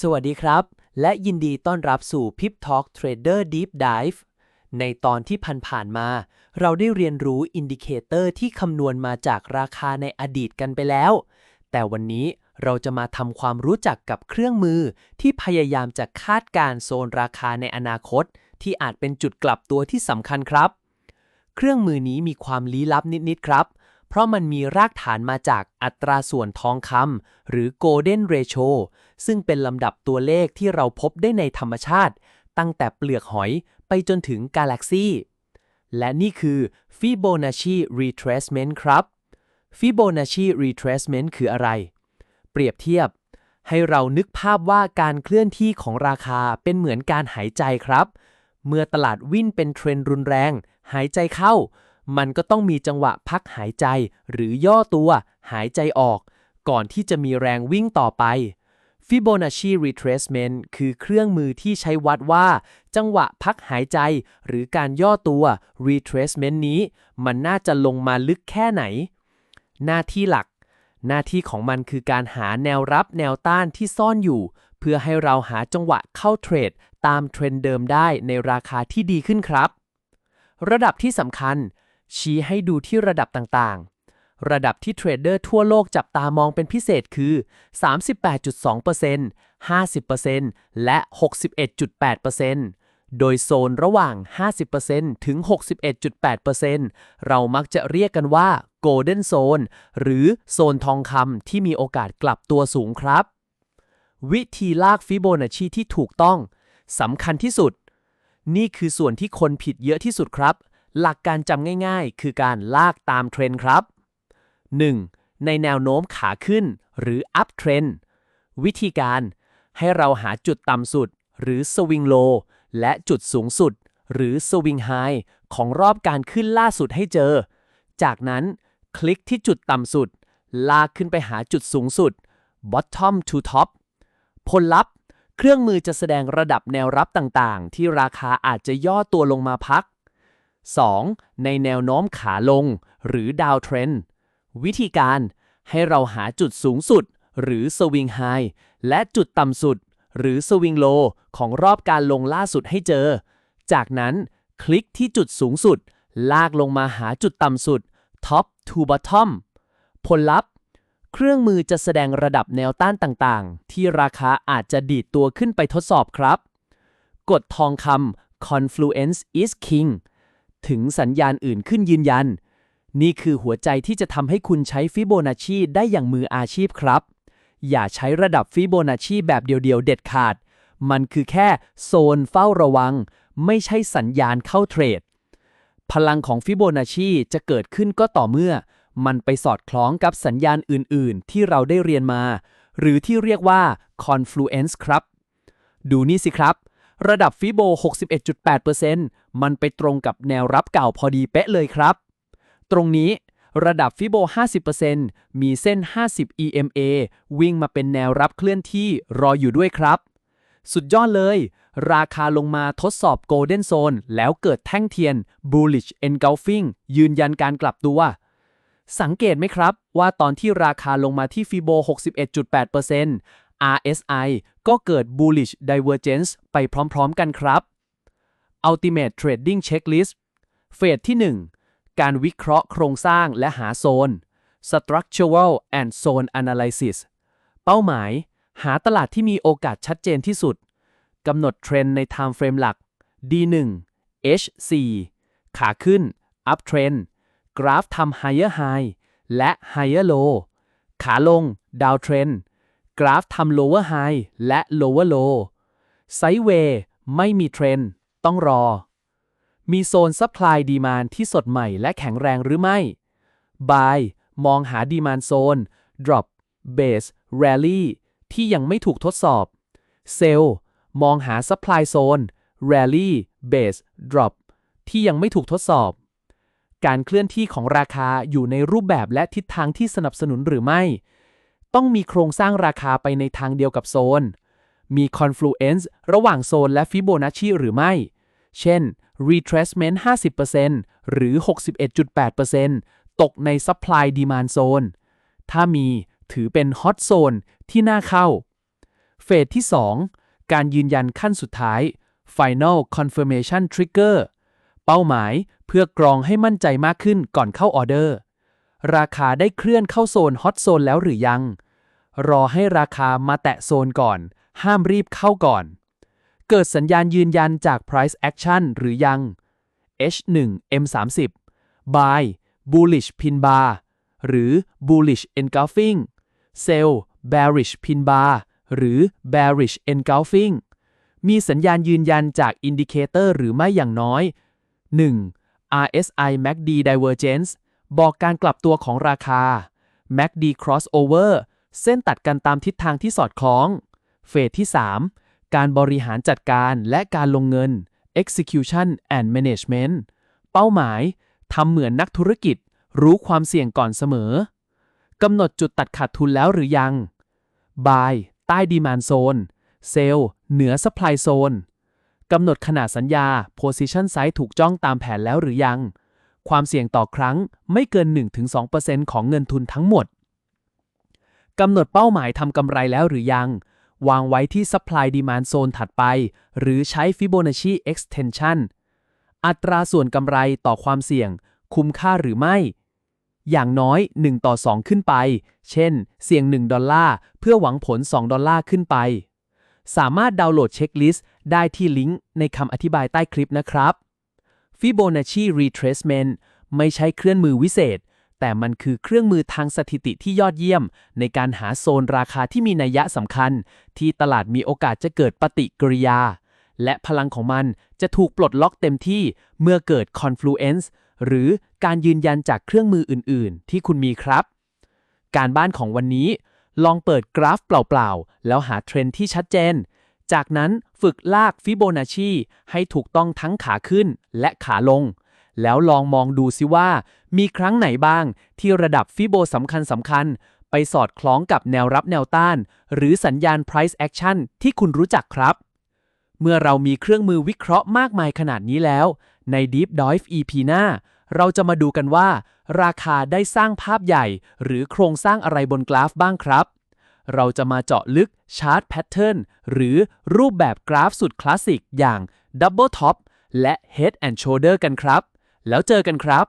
สวัสดีครับ และยินดีต้อนรับสู่ Pip Talk Trader Deep Dive ในตอนที่ผ่านๆมา เราได้เรียนรู้อินดิเคเตอร์ที่คำนวณมาจากราคาในอดีตกันไปแล้ว แต่วันนี้เราจะมาทำความรู้จักกับเครื่องมือ ที่พยายามจะคาดการณ์โซนราคาในอนาคต ที่อาจเป็นจุดกลับตัวที่สำคัญครับ เครื่องมือนี้มีความลี้ลับนิดๆครับเพราะมันมีรากฐานมาจากอัตราส่วนทองคำหรือ Golden Ratio ซึ่งเป็นลำดับตัวเลขที่เราพบได้ในธรรมชาติ ตั้งแต่เปลือกหอยไปจนถึงกาแล็กซีและนี่คือ Fibonacci Retracement ครับ Fibonacci Retracement คืออะไร เปรียบเทียบ ให้เรานึกภาพว่าการเคลื่อนที่ของราคาเป็นเหมือนการหายใจครับ เมื่อตลาดวิ่นเป็นเทรนด์รุนแรง หายใจเข้า มันก็ต้องมีจังหวะพักหายใจหรือย่อตัว หายใจออก ก่อนที่จะมีแรงวิ่งต่อไป Fibonacci Retracement คือเครื่องมือที่ใช้วัดว่า จังหวะพักหายใจ หรือการย่อตัว Retracement นี้ มันน่าจะลงมาลึกแค่ไหน หน้าที่หลัก หน้าที่ของมันคือการหาแนวรับแนวต้านที่ซ่อนอยู่ เพื่อให้เราหาจังหวะเข้าเทรด ตามเทรนด์เดิมได้ในราคาที่ดีขึ้นครับ ระดับที่สำคัญ ชี้ให้ดูที่ระดับต่างๆ ระดับที่เทรดเดอร์ทั่วโลกจับตามองเป็นพิเศษคือ 38.2% 50%และ 61.8%โดยโซนระหว่าง 50%ถึง 61.8%เรามักจะเรียกกันว่า Golden Zone หรือโซนทองคำที่มีโอกาสกลับตัวสูงครับ วิธีลากฟิโบนัชชีที่ถูกต้องสำคัญที่สุด นี่คือส่วนที่คนผิดเยอะที่สุดครับ หลักการจำง่ายๆ คือการลากตามเทรนด์ครับ 1. ในแนวโน้มขาขึ้นหรือ up trend วิธีการให้เราหาจุดต่ำสุด หรือ swing low และจุดสูงสุด หรือ swing high ของรอบการขึ้นล่าสุดให้เจอ จากนั้นคลิกที่จุดต่ำสุด ลากขึ้นไปหาจุดสูงสุด bottom to top ผลลัพธ์เครื่องมือจะแสดงระดับแนวรับต่างๆ ที่ราคาอาจจะย่อตัวลงมาพัก 2. ในแนวโน้มขาลง หรือ down trend วิธีการให้เราหาจุดสูงสุด หรือ swing high และจุดต่ำสุด หรือ swing low ของรอบการลงล่าสุดให้เจอ จากนั้นคลิกที่จุดสูงสุด ลากลงมาหาจุดต่ำสุด top to bottom ผลลัพธ์ เครื่องมือจะแสดงระดับแนวต้านต่างๆ ที่ราคาอาจจะดีดตัวขึ้นไปทดสอบครับกดทองคำ confluence is king ถึงสัญญาณอื่นขึ้นยืนยัน นี่คือหัวใจที่จะทำให้คุณใช้ฟิโบนัชชีได้อย่างมืออาชีพครับ อย่าใช้ระดับฟิโบนัชชีแบบเดียวๆ เด็ดขาด มันคือแค่โซนเฝ้าระวัง ไม่ใช่สัญญาณเข้าเทรด พลังของฟิโบนัชชีจะเกิดขึ้นก็ต่อเมื่อ มันไปสอดคล้องกับสัญญาณอื่นๆ ที่เราได้เรียนมา หรือที่เรียกว่า confluence ครับ ดูนี่สิครับ ระดับฟิโบ 61.8%มันไปตรงกับแนวรับเก่าพอดีเป๊ะเลยครับ ตรงนี้ระดับฟิโบ 50%มีเส้น 50 EMA วิ่งมาเป็นแนวรับเคลื่อนที่รออยู่ด้วยครับ สุดยอดเลย ราคาลงมาทดสอบ Golden Zone แล้วเกิดแท่งเทียน Bullish Engulfing ยืนยันการกลับตัว สังเกตไหมครับ ว่าตอนที่ราคาลงมาที่ฟิโบ 61.8% RSI ก็เกิด Bullish Divergence ไปพร้อมๆกันครับ Ultimate Trading Checklist เฟสที่ 1 การวิเคราะห์โครงสร้างและหาโซน Structural and Zone Analysis เป้าหมาย หาตลาดที่มีโอกาสชัดเจนที่สุด กำหนดเทรนใน Time Frame หลัก D1 H4 ขาขึ้น Up Trend กราฟทำ Higher High และ Higher Low ขาลง Down Trend กราฟทำ Lower High และ Lower Low ไซด์เวย์ไม่มีเทรนต้องรอ มีโซน Supply Demand ที่สดใหม่และแข็งแรงหรือไม่ Buy มองหา Demand Zone Drop Base Rally ที่ยังไม่ถูกทดสอบ Sell มองหา Supply Zone Rally Base Drop ที่ยังไม่ถูกทดสอบ การเคลื่อนที่ของราคาอยู่ในรูปแบบและทิศทางที่สนับสนุนหรือไม่ ต้องมีโครงสร้างราคาไปในทางเดียวกับโซน มี confluence ระหว่างโซนและฟิโบนัชชีหรือไม่ เช่น retracement 50%หรือ 61.8%ตกใน supply demand zone ถ้ามีถือเป็น hot zone ที่น่าเข้า เฟสที่ 2 การยืนยันขั้นสุดท้าย Final Confirmation Trigger เป้าหมายเพื่อกรองให้มั่นใจมากขึ้นก่อนเข้าออเดอร์ ราคาได้เคลื่อนเข้าโซนฮอตโซนแล้วหรือยัง รอให้ราคามาแตะโซนก่อน ห้ามรีบเข้าก่อน เกิดสัญญาณยืนยันจาก price action หรือยัง H1 M30 buy bullish pin bar หรือ bullish engulfing sell bearish pin bar หรือ bearish engulfing มีสัญญาณยืนยันจากอินดิเคเตอร์หรือไม่อย่างน้อย 1. RSI MACD Divergence บอกการกลับตัวของราคา MACD Crossover เส้นตัดกันตามทิศทางที่สอดคล้อง เฟสที่ 3 การบริหารจัดการและการลงเงิน Execution and Management เป้าหมายทำเหมือนนักธุรกิจ รู้ความเสี่ยงก่อนเสมอกำหนดจุดตัดขาดทุนแล้วหรือยัง Buy ใต้ Demand Zone Sell เหนือ Supply Zone กำหนดขนาดสัญญา Position Size ถูกจ้องตามแผนแล้วหรือยัง ความเสี่ยงต่อครั้งไม่เกิน 1-2%ของเงินทุนทั้งหมดกำหนดเป้าหมายทำกำไรแล้วหรือยัง วางไว้ที่ Supply Demand Zone ถัดไป หรือใช้ Fibonacci Extension อัตราส่วนกำไรต่อความเสี่ยง คุ้มค่าหรือไม่ อย่างน้อย 1 ต่อ 2 ขึ้นไป เช่น เสี่ยง 1 ดอลลาร์ เพื่อหวังผล 2 ดอลลาร์ขึ้นไป สามารถดาวน์โหลดเช็คลิสต์ได้ที่ลิงก์ในคำอธิบายใต้คลิปนะครับ Fibonacci Retracement ไม่ใช่เครื่องมือวิเศษ แต่มันคือเครื่องมือทางสถิติที่ยอดเยี่ยม ในการหาโซนราคาที่มีนัยยะสำคัญ ที่ตลาดมีโอกาสจะเกิดปฏิกิริยา และพลังของมันจะถูกปลดล็อกเต็มที่เมื่อเกิด confluence หรือการยืนยันจากเครื่องมืออื่น ๆ ที่คุณมีครับ การบ้านของวันนี้ ลองเปิดกราฟเปล่า ๆ แล้วหาเทรนด์ที่ชัดเจน จากนั้นฝึกลากฟิโบนัชชีให้ถูกต้องทั้งขาขึ้นและขาลง แล้วลองมองดูซิว่า มีครั้งไหนบ้างที่ระดับฟิโบสำคัญสำคัญไปสอดคล้องกับแนวรับแนวต้าน หรือสัญญาณ price action ที่คุณรู้จักครับ เมื่อเรามีเครื่องมือวิเคราะห์มากมายขนาดนี้แล้ว ใน Deep Dive EP หน้า เราจะมาดูกันว่า ราคาได้สร้างภาพใหญ่ หรือโครงสร้างอะไรบนกราฟบ้างครับ เราจะมาเจาะลึกชาร์ตแพทเทิร์นหรือรูปแบบกราฟสุดคลาสสิกอย่าง Double Top และ Head and Shoulder กันครับ แล้วเจอกันครับ